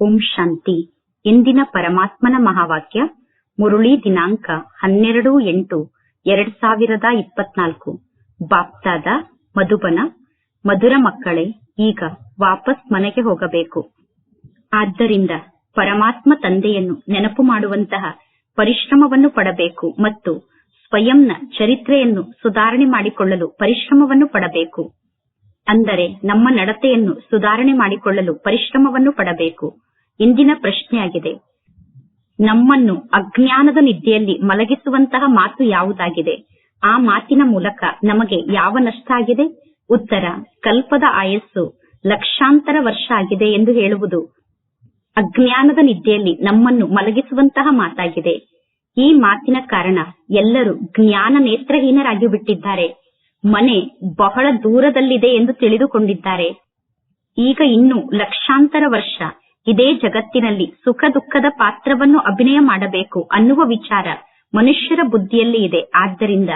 ಓಂ ಶಾಂತಿ. ಇಂದಿನ ಪರಮಾತ್ಮನ ಮಹಾವಾಕ್ಯ, ಮುರುಳಿ ದಿನಾಂಕ ಹನ್ನೆರಡು ಎಂಟು ಎರಡ್ ಸಾವಿರದ ಇಪ್ಪತ್ನಾಲ್ಕು. ಬಾಪ್ತಾದ, ಮಧುಬನ, ಮಧುರ ಮಕ್ಕಳೇ, ಈಗ ವಾಪಸ್ ಮನೆಗೆ ಹೋಗಬೇಕು. ಆದ್ದರಿಂದ ಪರಮಾತ್ಮ ತಂದೆಯನ್ನು ನೆನಪು ಮಾಡುವಂತಹ ಪರಿಶ್ರಮವನ್ನು ಪಡಬೇಕು ಮತ್ತು ಸ್ವಯಂನ ಚರಿತ್ರೆಯನ್ನು ಸುಧಾರಣೆ ಮಾಡಿಕೊಳ್ಳಲು ಪರಿಶ್ರಮವನ್ನು ಪಡಬೇಕು. ಅಂದರೆ ನಮ್ಮ ನಡತೆಯನ್ನು ಸುಧಾರಣೆ ಮಾಡಿಕೊಳ್ಳಲು ಪರಿಶ್ರಮವನ್ನು ಪಡಬೇಕು. ಇಂದಿನ ಪ್ರಶ್ನೆಯಾಗಿದೆ. ನಮ್ಮನ್ನು ಅಜ್ಞಾನದ ನಿದ್ದೆಯಲ್ಲಿ ಮಲಗಿಸುವಂತಹ ಮಾತು ಯಾವುದಾಗಿದೆ? ಆ ಮಾತಿನ ಮೂಲಕ ನಮಗೆ ಯಾವ ನಷ್ಟ ಆಗಿದೆ? ಉತ್ತರ, ಕಲ್ಪದ ಆಯಸ್ಸು, ಲಕ್ಷಾಂತರ ವರ್ಷ ಆಗಿದೆ ಎಂದು ಹೇಳುವುದು ಅಜ್ಞಾನದ ನಿದ್ದೆಯಲ್ಲಿ ನಮ್ಮನ್ನು ಮಲಗಿಸುವಂತಹ ಮಾತಾಗಿದೆ. ಈ ಮಾತಿನ ಕಾರಣ ಎಲ್ಲರೂ ಜ್ಞಾನ ನೇತ್ರಹೀನರಾಗಿ ಬಿಟ್ಟಿದ್ದಾರೆ. ಮನೆ ಬಹಳ ದೂರದಲ್ಲಿದೆ ಎಂದು ತಿಳಿದುಕೊಂಡಿದ್ದಾರೆ. ಈಗ ಇನ್ನು ಲಕ್ಷಾಂತರ ವರ್ಷ ಇದೇ ಜಗತ್ತಿನಲ್ಲಿ ಸುಖ ದುಃಖದ ಪಾತ್ರವನ್ನು ಅಭಿನಯ ಮಾಡಬೇಕು ಅನ್ನುವ ವಿಚಾರ ಮನುಷ್ಯರ ಬುದ್ಧಿಯಲ್ಲಿ ಇದೆ. ಆದ್ದರಿಂದ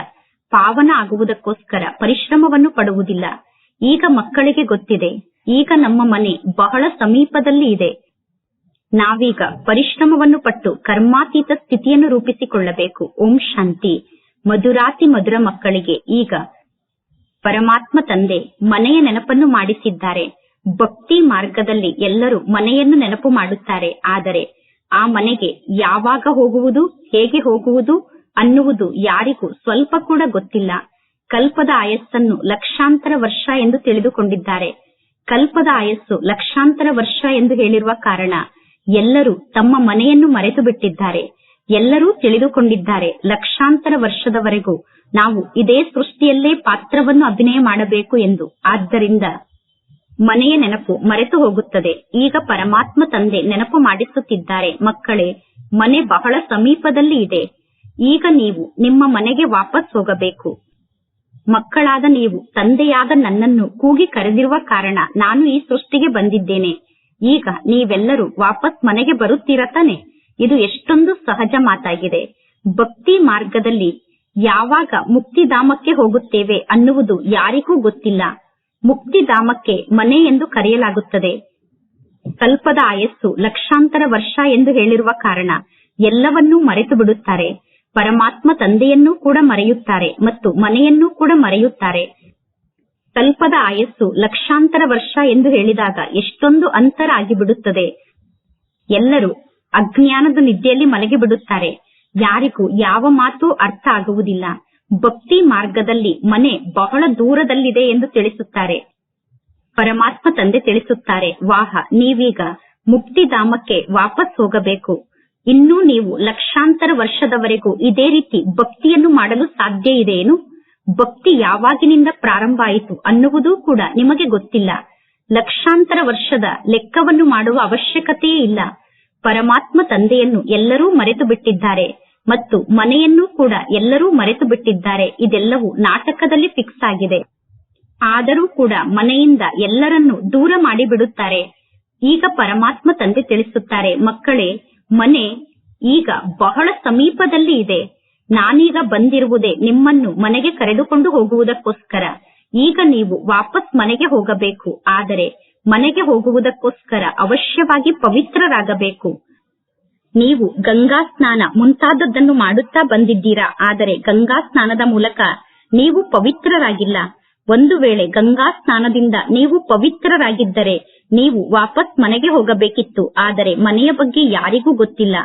ಪಾವನ ಆಗುವುದಕ್ಕೋಸ್ಕರ ಪರಿಶ್ರಮವನ್ನು ಪಡುವುದಿಲ್ಲ. ಈಗ ಮಕ್ಕಳಿಗೆ ಗೊತ್ತಿದೆ. ಈಗ ನಮ್ಮ ಮನೆ ಬಹಳ ಸಮೀಪದಲ್ಲಿ ಇದೆ. ನಾವೀಗ ಪರಿಶ್ರಮವನ್ನು ಪಟ್ಟು ಕರ್ಮಾತೀತ ಸ್ಥಿತಿಯನ್ನು ರೂಪಿಸಿಕೊಳ್ಳಬೇಕು. ಓಂ ಶಾಂತಿ. ಮಧುರಾತಿ ಮಧುರ ಮಕ್ಕಳಿಗೆ ಈಗ ಪರಮಾತ್ಮ ತಂದೆ ಮನೆಯ ನೆನಪನ್ನು ಮಾಡಿಸಿದ್ದಾರೆ. ಭಕ್ತಿ ಮಾರ್ಗದಲ್ಲಿ ಎಲ್ಲರೂ ಮನೆಯನ್ನು ನೆನಪು ಮಾಡುತ್ತಾರೆ. ಆದರೆ ಆ ಮನೆಗೆ ಯಾವಾಗ ಹೋಗುವುದು, ಹೇಗೆ ಹೋಗುವುದು ಅನ್ನುವುದು ಯಾರಿಗೂ ಸ್ವಲ್ಪ ಕೂಡ ಗೊತ್ತಿಲ್ಲ. ಕಲ್ಪದ ಆಯಸ್ಸನ್ನು ಲಕ್ಷಾಂತರ ವರ್ಷ ಎಂದು ತಿಳಿದುಕೊಂಡಿದ್ದಾರೆ. ಕಲ್ಪದ ಆಯಸ್ಸು ಲಕ್ಷಾಂತರ ವರ್ಷ ಎಂದು ಹೇಳಿರುವ ಕಾರಣ ಎಲ್ಲರೂ ತಮ್ಮ ಮನೆಯನ್ನು ಮರೆತು ಬಿಟ್ಟಿದ್ದಾರೆ. ಎಲ್ಲರೂ ತಿಳಿದುಕೊಂಡಿದ್ದಾರೆ, ಲಕ್ಷಾಂತರ ವರ್ಷದವರೆಗೂ ನಾವು ಇದೇ ಸೃಷ್ಟಿಯಲ್ಲೇ ಪಾತ್ರವನ್ನು ಅಭಿನಯ ಮಾಡಬೇಕು ಎಂದು. ಆದ್ದರಿಂದ ಮನೆಯ ನೆನಪು ಮರೆತು ಹೋಗುತ್ತದೆ. ಈಗ ಪರಮಾತ್ಮ ತಂದೆ ನೆನಪು ಮಾಡಿಸುತ್ತಿದ್ದಾರೆ. ಮಕ್ಕಳೇ, ಮನೆ ಬಹಳ ಸಮೀಪದಲ್ಲಿ ಇದೆ. ಈಗ ನೀವು ನಿಮ್ಮ ಮನೆಗೆ ವಾಪಸ್ ಹೋಗಬೇಕು. ಮಕ್ಕಳಾದ ನೀವು, ತಂದೆಯಾದ ನನ್ನನ್ನು ಕೂಗಿ ಕರೆದಿರುವ ಕಾರಣ ನಾನು ಈ ಸೃಷ್ಟಿಗೆ ಬಂದಿದ್ದೇನೆ. ಈಗ ನೀವೆಲ್ಲರೂ ವಾಪಸ್ ಮನೆಗೆ ಬರುತ್ತೀರ ತಾನೆ? ಇದು ಎಷ್ಟೊಂದು ಸಹಜ ಮಾತಾಗಿದೆ. ಭಕ್ತಿ ಮಾರ್ಗದಲ್ಲಿ ಯಾವಾಗ ಮುಕ್ತಿಧಾಮಕ್ಕೆ ಹೋಗುತ್ತೇವೆ ಅನ್ನುವುದು ಯಾರಿಗೂ ಗೊತ್ತಿಲ್ಲ. ಮುಕ್ತಿಧಾಮಕ್ಕೆ ಮನೆ ಎಂದು ಕರೆಯಲಾಗುತ್ತದೆ. ಕಲ್ಪದ ಆಯಸ್ಸು ಲಕ್ಷಾಂತರ ವರ್ಷ ಎಂದು ಹೇಳಿರುವ ಕಾರಣ ಎಲ್ಲವನ್ನೂ ಮರೆತು ಬಿಡುತ್ತಾರೆ. ಪರಮಾತ್ಮ ತಂದೆಯನ್ನೂ ಕೂಡ ಮರೆಯುತ್ತಾರೆ ಮತ್ತು ಮನೆಯನ್ನೂ ಕೂಡ ಮರೆಯುತ್ತಾರೆ. ಕಲ್ಪದ ಆಯಸ್ಸು ಲಕ್ಷಾಂತರ ವರ್ಷ ಎಂದು ಹೇಳಿದಾಗ ಎಷ್ಟೊಂದು ಅಂತರ ಆಗಿಬಿಡುತ್ತದೆ. ಎಲ್ಲರೂ ಅಜ್ಞಾನದ ನಿದ್ದೆಯಲ್ಲಿ ಮಲಗಿಬಿಡುತ್ತಾರೆ. ಯಾರಿಗೂ ಯಾವ ಮಾತು ಅರ್ಥ ಆಗುವುದಿಲ್ಲ. ಭಕ್ತಿ ಮಾರ್ಗದಲ್ಲಿ ಮನೆ ಬಹಳ ದೂರದಲ್ಲಿದೆ ಎಂದು ತಿಳಿಸುತ್ತಾರೆ. ಪರಮಾತ್ಮ ತಂದೆ ತಿಳಿಸುತ್ತಾರೆ, ವಾಹ, ನೀವೀಗ ಮುಕ್ತಿಧಾಮಕ್ಕೆ ವಾಪಸ್ ಹೋಗಬೇಕು. ಇನ್ನೂ ನೀವು ಲಕ್ಷಾಂತರ ವರ್ಷದವರೆಗೂ ಇದೇ ರೀತಿ ಭಕ್ತಿಯನ್ನು ಮಾಡಲು ಸಾಧ್ಯ ಇದೆಯೇನು? ಭಕ್ತಿ ಯಾವಾಗಿನಿಂದ ಪ್ರಾರಂಭ ಆಯಿತು ಅನ್ನುವುದೂ ಕೂಡ ನಿಮಗೆ ಗೊತ್ತಿಲ್ಲ. ಲಕ್ಷಾಂತರ ವರ್ಷದ ಲೆಕ್ಕವನ್ನು ಮಾಡುವ ಅವಶ್ಯಕತೆಯೇ ಇಲ್ಲ. ಪರಮಾತ್ಮ ತಂದೆಯನ್ನು ಎಲ್ಲರೂ ಮರೆತು ಬಿಟ್ಟಿದ್ದಾರೆ ಮತ್ತು ಮನೆಯನ್ನೂ ಕೂಡ ಎಲ್ಲರೂ ಮರೆತು ಬಿಟ್ಟಿದ್ದಾರೆ ಇದೆಲ್ಲವೂ ನಾಟಕದಲ್ಲಿ ಫಿಕ್ಸ್ ಆಗಿದೆ. ಆದರೂ ಕೂಡ ಮನೆಯಿಂದ ಎಲ್ಲರನ್ನೂ ದೂರ ಮಾಡಿಬಿಡುತ್ತಾರೆ. ಈಗ ಪರಮಾತ್ಮ ತಂದೆ ತಿಳಿಸುತ್ತಾರೆ, ಮಕ್ಕಳೇ, ಮನೆ ಈಗ ಬಹಳ ಸಮೀಪದಲ್ಲಿ ಇದೆ. ನಾನೀಗ ಬಂದಿರುವುದೇ ನಿಮ್ಮನ್ನು ಮನೆಗೆ ಕರೆದುಕೊಂಡು ಹೋಗುವುದಕ್ಕೋಸ್ಕರ. ಈಗ ನೀವು ವಾಪಸ್ ಮನೆಗೆ ಹೋಗಬೇಕು. ಆದರೆ ಮನೆಗೆ ಹೋಗುವುದಕ್ಕೋಸ್ಕರ ಅವಶ್ಯವಾಗಿ ಪವಿತ್ರರಾಗಬೇಕು. ನೀವು ಗಂಗಾ ಸ್ನಾನ ಮುಂತಾದದ್ದನ್ನು ಮಾಡುತ್ತಾ ಬಂದಿದ್ದೀರಾ? ಆದರೆ ಗಂಗಾ ಸ್ನಾನದ ಮೂಲಕ ನೀವು ಪವಿತ್ರರಾಗಿಲ್ಲ. ಒಂದು ವೇಳೆ ಗಂಗಾ ಸ್ನಾನದಿಂದ ನೀವು ಪವಿತ್ರರಾಗಿದ್ದರೆ ನೀವು ವಾಪಸ್ ಮನೆಗೆ ಹೋಗಬೇಕಿತ್ತು. ಆದರೆ ಮನೆಯ ಬಗ್ಗೆ ಯಾರಿಗೂ ಗೊತ್ತಿಲ್ಲ.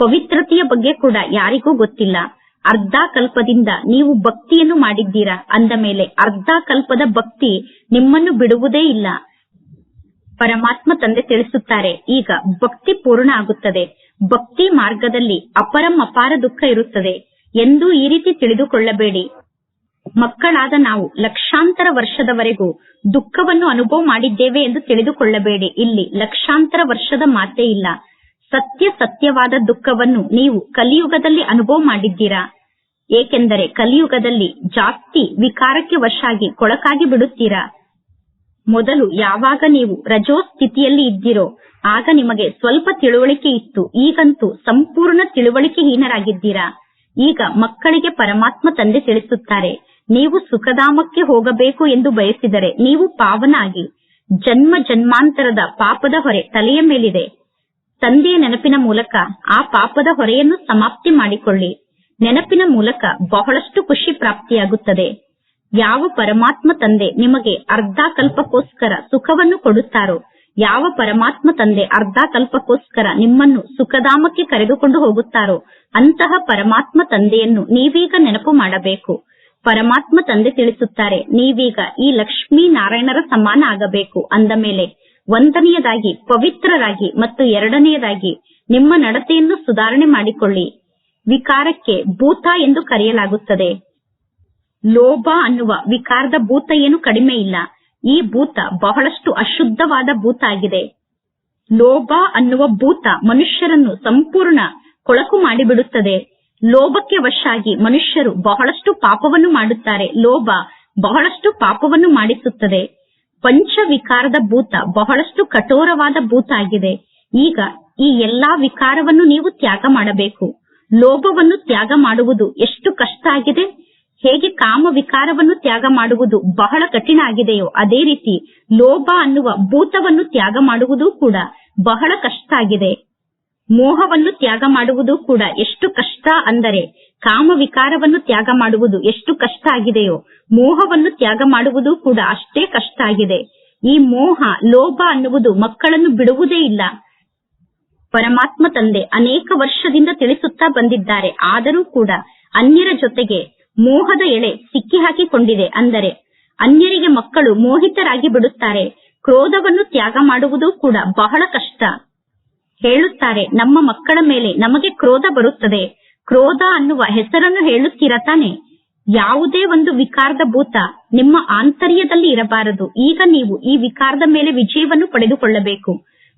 ಪವಿತ್ರತೆಯ ಬಗ್ಗೆ ಕೂಡ ಯಾರಿಗೂ ಗೊತ್ತಿಲ್ಲ. ಅರ್ಧ ಕಲ್ಪದಿಂದ ನೀವು ಭಕ್ತಿಯನ್ನು ಮಾಡಿದ್ದೀರಾ? ಅಂದ ಮೇಲೆ ಅರ್ಧ ಕಲ್ಪದ ಭಕ್ತಿ ನಿಮ್ಮನ್ನು ಬಿಡುವುದೇ ಇಲ್ಲ. ಪರಮಾತ್ಮ ತಂದೆ ತಿಳಿಸುತ್ತಾರೆ, ಈಗ ಭಕ್ತಿ ಪೂರ್ಣ ಆಗುತ್ತದೆ. ಭಕ್ತಿ ಮಾರ್ಗದಲ್ಲಿ ಅಪರಂ ಅಪಾರ ದುಃಖ ಇರುತ್ತದೆ ಎಂದು ಈ ರೀತಿ ತಿಳಿದುಕೊಳ್ಳಬೇಡಿ. ಮಕ್ಕಳಾದ ನಾವು ಲಕ್ಷಾಂತರ ವರ್ಷದವರೆಗೂ ದುಃಖವನ್ನು ಅನುಭವ ಮಾಡಿದ್ದೇವೆ ಎಂದು ತಿಳಿದುಕೊಳ್ಳಬೇಡಿ. ಇಲ್ಲಿ ಲಕ್ಷಾಂತರ ವರ್ಷದ ಮಾತೇ ಇಲ್ಲ. ಸತ್ಯ ಸತ್ಯವಾದ ದುಃಖವನ್ನು ನೀವು ಕಲಿಯುಗದಲ್ಲಿ ಅನುಭವ ಮಾಡಿದ್ದೀರಾ? ಏಕೆಂದರೆ ಕಲಿಯುಗದಲ್ಲಿ ಜಾಸ್ತಿ ವಿಕಾರಕ್ಕೆ ವಶಾಗಿ, ಕೊಳಕಾಗಿ ಬಿಡುತ್ತೀರಾ? ಮೊದಲು ಯಾವಾಗ ನೀವು ರಜೋ ಸ್ಥಿತಿಯಲ್ಲಿ ಇದ್ದೀರೋ, ಆಗ ನಿಮಗೆ ಸ್ವಲ್ಪ ತಿಳುವಳಿಕೆ ಇತ್ತು. ಈಗಂತೂ ಸಂಪೂರ್ಣ ತಿಳುವಳಿಕೆಹೀನರಾಗಿದ್ದೀರಾ? ಈಗ ಮಕ್ಕಳಿಗೆ ಪರಮಾತ್ಮ ತಂದೆ ತಿಳಿಸುತ್ತಾರೆ, ನೀವು ಸುಖಧಾಮಕ್ಕೆ ಹೋಗಬೇಕು ಎಂದು ಬಯಸಿದರೆ ನೀವು ಪಾವನಾಗಿ. ಜನ್ಮ ಜನ್ಮಾಂತರದ ಪಾಪದ ಹೊರೆ ತಲೆಯ ಮೇಲಿದೆ. ತಂದೆಯ ನೆನಪಿನ ಮೂಲಕ ಆ ಪಾಪದ ಹೊರೆಯನ್ನು ಸಮಾಪ್ತಿ ಮಾಡಿಕೊಳ್ಳಿ. ನೆನಪಿನ ಮೂಲಕ ಬಹಳಷ್ಟು ಖುಷಿ ಪ್ರಾಪ್ತಿಯಾಗುತ್ತದೆ. ಯಾವ ಪರಮಾತ್ಮ ತಂದೆ ನಿಮಗೆ ಅರ್ಧ ಕಲ್ಪಕ್ಕೋಸ್ಕರ ಸುಖವನ್ನು ಕೊಡುತ್ತಾರೋ, ಯಾವ ಪರಮಾತ್ಮ ತಂದೆ ಅರ್ಧ ಕಲ್ಪಕ್ಕೋಸ್ಕರ ನಿಮ್ಮನ್ನು ಸುಖಧಾಮಕ್ಕೆ ಕರೆದುಕೊಂಡು ಹೋಗುತ್ತಾರೋ, ಅಂತಹ ಪರಮಾತ್ಮ ತಂದೆಯನ್ನು ನೀವೀಗ ನೆನಪು ಮಾಡಬೇಕು. ಪರಮಾತ್ಮ ತಂದೆ ತಿಳಿಸುತ್ತಾರೆ, ನೀವೀಗ ಈ ಲಕ್ಷ್ಮೀ ನಾರಾಯಣರ ಸಮಾನ ಆಗಬೇಕು ಅಂದ ಮೇಲೆ, ಒಂದನೆಯದಾಗಿ ಪವಿತ್ರರಾಗಿ ಮತ್ತು ಎರಡನೆಯದಾಗಿ ನಿಮ್ಮ ನಡತೆಯನ್ನು ಸುಧಾರಣೆ ಮಾಡಿಕೊಳ್ಳಿ. ವಿಕಾರಕ್ಕೆ ಭೂತ ಎಂದು ಕರೆಯಲಾಗುತ್ತದೆ. ಲೋಭ ಅನ್ನುವ ವಿಕಾರದ ಭೂತ ಏನು ಕಡಿಮೆ ಇಲ್ಲ. ಈ ಭೂತ ಬಹಳಷ್ಟು ಅಶುದ್ಧವಾದ ಭೂತ ಆಗಿದೆ. ಲೋಭ ಅನ್ನುವ ಭೂತ ಮನುಷ್ಯರನ್ನು ಸಂಪೂರ್ಣ ಕೊಳಕು ಮಾಡಿಬಿಡುತ್ತದೆ. ಲೋಭಕ್ಕೆ ವಶಾಗಿ ಮನುಷ್ಯರು ಬಹಳಷ್ಟು ಪಾಪವನ್ನು ಮಾಡುತ್ತಾರೆ. ಲೋಭ ಬಹಳಷ್ಟು ಪಾಪವನ್ನು ಮಾಡಿಸುತ್ತದೆ. ಪಂಚ ವಿಕಾರದ ಭೂತ ಬಹಳಷ್ಟು ಕಠೋರವಾದ ಭೂತ ಆಗಿದೆ. ಈಗ ಈ ಎಲ್ಲಾ ವಿಕಾರವನ್ನು ನೀವು ತ್ಯಾಗ ಮಾಡಬೇಕು. ಲೋಭವನ್ನು ತ್ಯಾಗ ಮಾಡುವುದು ಎಷ್ಟು ಕಷ್ಟ ಆಗಿದೆ? ಹೇಗೆ ಕಾಮ ವಿಕಾರವನ್ನು ತ್ಯಾಗ ಮಾಡುವುದು ಬಹಳ ಕಠಿಣ ಆಗಿದೆಯೋ ಅದೇ ರೀತಿ ಲೋಭ ಅನ್ನುವ ಭೂತವನ್ನು ತ್ಯಾಗ ಮಾಡುವುದು ಕೂಡ ಬಹಳ ಕಷ್ಟ ಆಗಿದೆ. ಮೋಹವನ್ನು ತ್ಯಾಗ ಮಾಡುವುದು ಕೂಡ ಎಷ್ಟು ಕಷ್ಟ ಅಂದರೆ ಕಾಮ ವಿಕಾರವನ್ನು ತ್ಯಾಗ ಮಾಡುವುದು ಎಷ್ಟು ಕಷ್ಟ ಆಗಿದೆಯೋ ಮೋಹವನ್ನು ತ್ಯಾಗ ಮಾಡುವುದು ಕೂಡ ಅಷ್ಟೇ ಕಷ್ಟ ಆಗಿದೆ. ಈ ಮೋಹ, ಲೋಭ ಅನ್ನುವುದು ಮಕ್ಕಳನ್ನು ಬಿಡುವುದೇ ಇಲ್ಲ. ಪರಮಾತ್ಮ ತಂದೆ ಅನೇಕ ವರ್ಷದಿಂದ ತಿಳಿಸುತ್ತಾ ಬಂದಿದ್ದಾರೆ. ಆದರೂ ಕೂಡ ಅನ್ಯರ ಜೊತೆಗೆ ಮೋಹದ ಎಳೆ ಸಿಕ್ಕಿಹಾಕಿಕೊಂಡಿದೆ ಅಂದರೆ ಅನ್ಯರಿಗೆ ಮಕ್ಕಳು ಮೋಹಿತರಾಗಿ ಬಿಡುತ್ತಾರೆ. ಕ್ರೋಧವನ್ನು ತ್ಯಾಗ ಮಾಡುವುದು ಕೂಡ ಬಹಳ ಕಷ್ಟ. ಹೇಳುತ್ತಾರೆ, ನಮ್ಮ ಮಕ್ಕಳ ಮೇಲೆ ನಮಗೆ ಕ್ರೋಧ ಬರುತ್ತದೆ. ಕ್ರೋಧ ಅನ್ನುವ ಹೆಸರನ್ನು ಹೇಳುತ್ತೀರ ತಾನೆ? ಯಾವುದೇ ಒಂದು ವಿಕಾರದ ಭೂತ ನಿಮ್ಮ ಆಂತರ್ಯದಲ್ಲಿ ಇರಬಾರದು. ಈಗ ನೀವು ಈ ವಿಕಾರದ ಮೇಲೆ ವಿಜಯವನ್ನು ಪಡೆದುಕೊಳ್ಳಬೇಕು.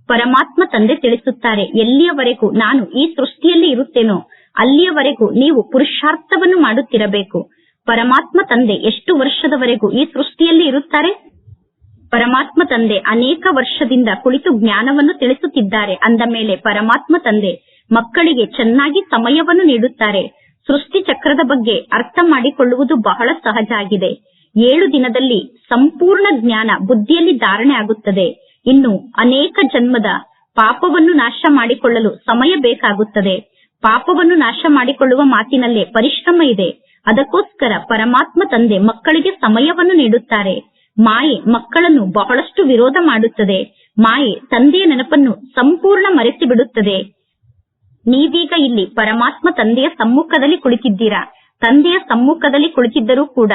ಪರಮಾತ್ಮ ತಂದೆ ತಿಳಿಸುತ್ತಾರೆ, ಎಲ್ಲಿಯವರೆಗೂ ನಾನು ಈ ಸೃಷ್ಟಿಯಲ್ಲಿ ಇರುತ್ತೇನೋ ಅಲ್ಲಿಯವರೆಗೂ ನೀವು ಪುರುಷಾರ್ಥವನ್ನು ಮಾಡುತ್ತಿರಬೇಕು. ಪರಮಾತ್ಮ ತಂದೆ ಎಷ್ಟು ವರ್ಷದವರೆಗೂ ಈ ಸೃಷ್ಟಿಯಲ್ಲಿ ಇರುತ್ತಾರೆ? ಪರಮಾತ್ಮ ತಂದೆ ಅನೇಕ ವರ್ಷದಿಂದ ಕುಳಿತು ಜ್ಞಾನವನ್ನು ತಿಳಿಸುತ್ತಿದ್ದಾರೆ. ಅಂದ ಮೇಲೆ ಪರಮಾತ್ಮ ತಂದೆ ಮಕ್ಕಳಿಗೆ ಚೆನ್ನಾಗಿ ಸಮಯವನ್ನು ನೀಡುತ್ತಾರೆ. ಸೃಷ್ಟಿ ಚಕ್ರದ ಬಗ್ಗೆ ಅರ್ಥ ಮಾಡಿಕೊಳ್ಳುವುದು ಬಹಳ ಸಹಜ ಆಗಿದೆ. ಏಳು ದಿನದಲ್ಲಿ ಸಂಪೂರ್ಣ ಜ್ಞಾನ ಬುದ್ಧಿಯಲ್ಲಿ ಧಾರಣೆ ಆಗುತ್ತದೆ. ಇನ್ನು ಅನೇಕ ಜನ್ಮದ ಪಾಪವನ್ನು ನಾಶ ಮಾಡಿಕೊಳ್ಳಲು ಸಮಯ ಬೇಕಾಗುತ್ತದೆ. ಪಾಪವನ್ನು ನಾಶ ಮಾಡಿಕೊಳ್ಳುವ ಮಾತಿನಲ್ಲೇ ಪರಿಶ್ರಮ ಇದೆ. ಅದಕ್ಕೋಸ್ಕರ ಪರಮಾತ್ಮ ತಂದೆ ಮಕ್ಕಳಿಗೆ ಸಮಯವನ್ನು ನೀಡುತ್ತಾರೆ. ಮಾಯೆ ಮಕ್ಕಳನ್ನು ಬಹಳಷ್ಟು ವಿರೋಧ ಮಾಡುತ್ತದೆ. ಮಾಯೆ ತಂದೆಯ ನೆನಪನ್ನು ಸಂಪೂರ್ಣ ಮರೆತು ಬಿಡುತ್ತದೆ ನೀವೀಗ ಇಲ್ಲಿ ಪರಮಾತ್ಮ ತಂದೆಯ ಸಮ್ಮುಖದಲ್ಲಿ ಕುಳಿತಿದ್ದೀರಾ? ತಂದೆಯ ಸಮ್ಮುಖದಲ್ಲಿ ಕುಳಿತಿದ್ದರೂ ಕೂಡ